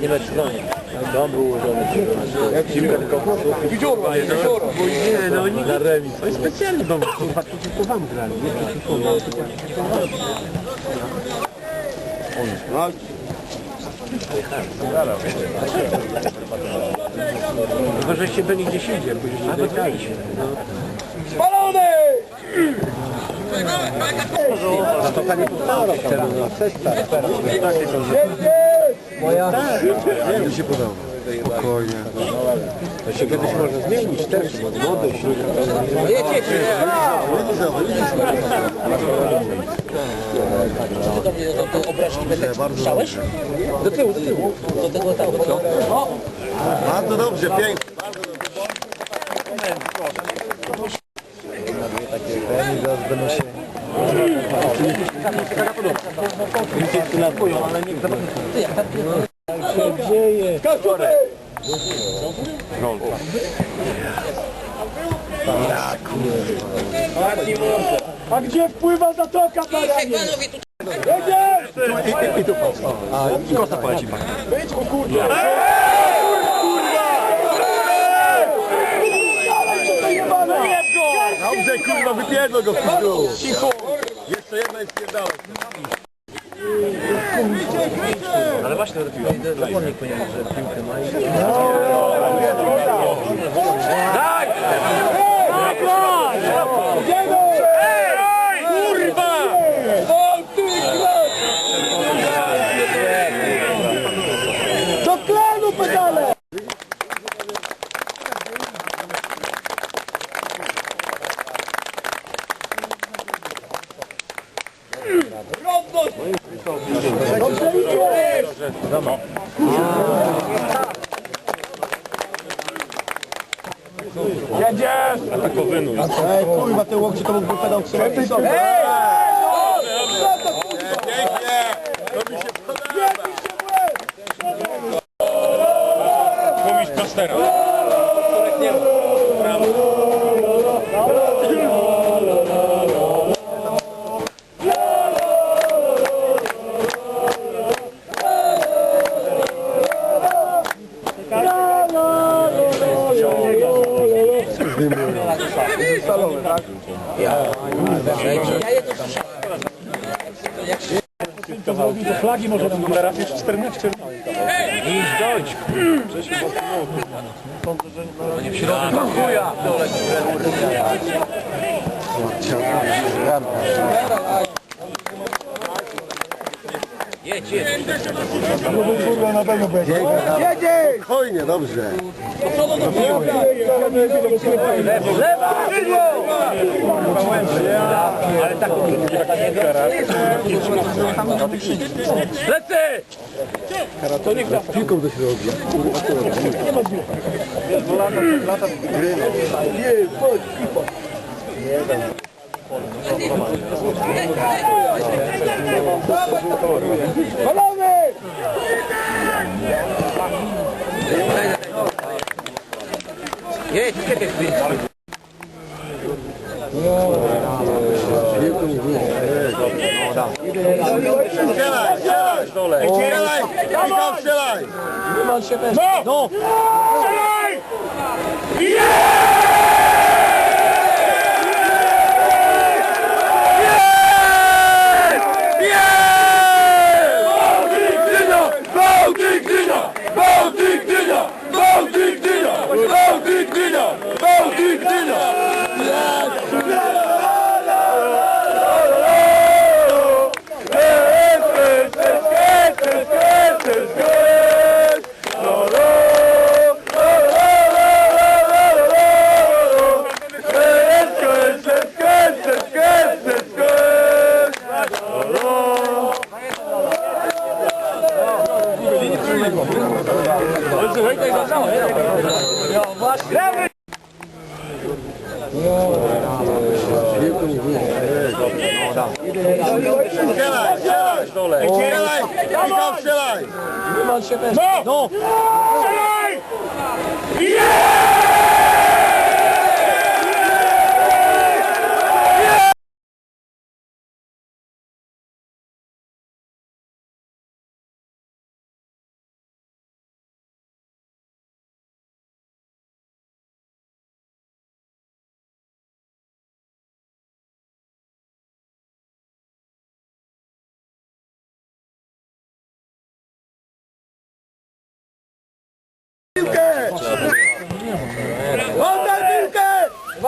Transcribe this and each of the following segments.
Niemiecki Dom był ułożony. Zimka tylko Nie, no nie na remis. To jest specjalny dom, kurwa, przeciwko wam grali. Nie przeciwko wam, tylko przeciwko wam. Tylko żeście byli gdzieś indziej, bo żeście wygrali się. Spalony! A to panie powstało teraz, no, sesta, teraz, takie to, że... Moja? Jak mi się podoba. Spokojnie. To się kiedyś można zmienić też, bo młody, śród... Do, do obrazki będę chciałeś? Do tyłu, do tyłu. Do tego tam, co? Bardzo dobrze, pięknie. Ale nie się dzieje. A gdzie wpływa zatoka, baranie? Panowie, tu Jedziesz! I tu patrz. A, i kosa poleci pan. Wyjdź, o kurwa! Dobrze, kurwa, wypierdol go w pizdu. Cicho. Jeszcze jedna i spierdalaj. Ale właśnie do piła. Zawodnik powinien, że piłkę ma i... idzie! Jedziesz! Ej, kurwa, te łokcie to mógłby pedał trzymać. Ej! Pięknie. To mi się podoba. To flagi może tam jest 14. Idź, dojdź. W środku. Chuja. Jedź, jedź. Jedziesz! Spokojnie, dobrze. Lewa! Ale tak Lecy! Piłką do środka. Palony! Jedź, czekaj chwilę. Strzelaj, strzelaj. Strzelaj. Michał, strzelaj. No! Strzelaj! Bałtyk Strzelaj, strzelaj! Strzelaj! Michał, strzelaj! No! Strzelaj! Jest!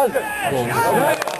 Michał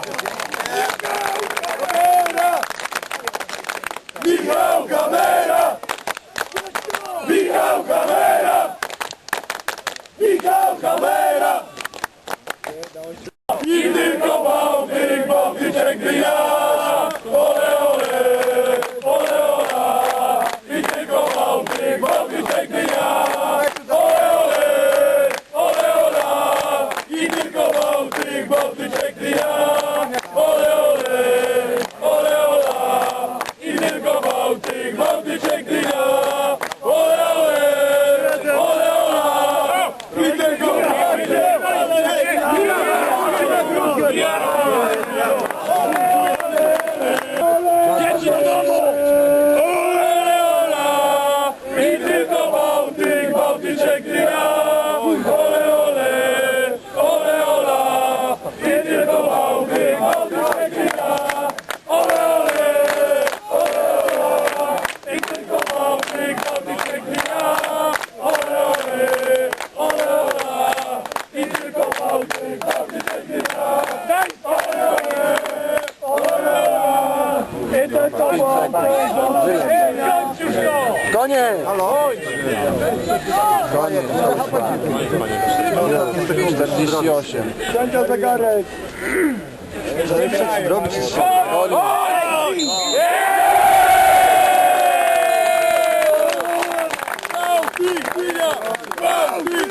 Koniec! Koniec. 48. Sędzia zegarek. Robić Bałtyk Dynia! Bałtyk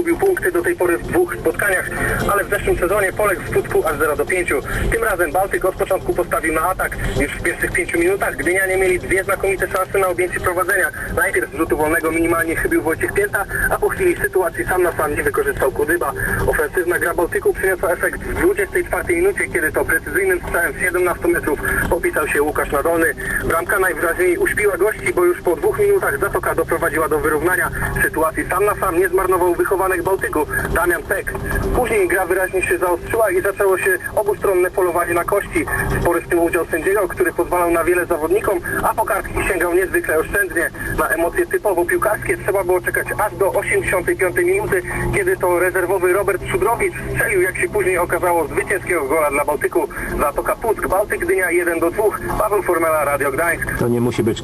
Zgubił punkty do tej pory w dwóch zeszłym sezonie poległ w skutku aż 0 do 5. Tym razem Bałtyk od początku postawił na atak. Już w pierwszych pięciu minutach Gdynianie mieli dwie znakomite szanse na objęcie prowadzenia. Najpierw z rzutu wolnego minimalnie chybił Wojciech Pięta, a po chwili sytuacji sam na sam nie wykorzystał Kudyba. Ofensywna gra Bałtyku przyniosła efekt w 24 minucie, kiedy to precyzyjnym strzałem z 17 metrów opisał się Łukasz Nadolny. Bramka najwyraźniej uśpiła gości, bo już po dwóch minutach Zatoka doprowadziła do wyrównania. Sytuacji sam na sam nie zmarnował wychowanek Bałtyku, Damian Pek. Później gra wyraźnie się zaostrzyła i zaczęło się obustronne polowanie na kości. Spory w tym udział sędziego, który pozwalał na wiele zawodnikom, a po kartki sięgał niezwykle oszczędnie. Na emocje typowo piłkarskie trzeba było czekać aż do 85 minuty, kiedy to rezerwowy Robert Szudrowicz strzelił, jak się później okazało, zwycięskiego gola dla Bałtyku. Zatoka Puck, Bałtyk Gdynia 1 do 2, Paweł Formela, Radio Gdańsk. To nie musi być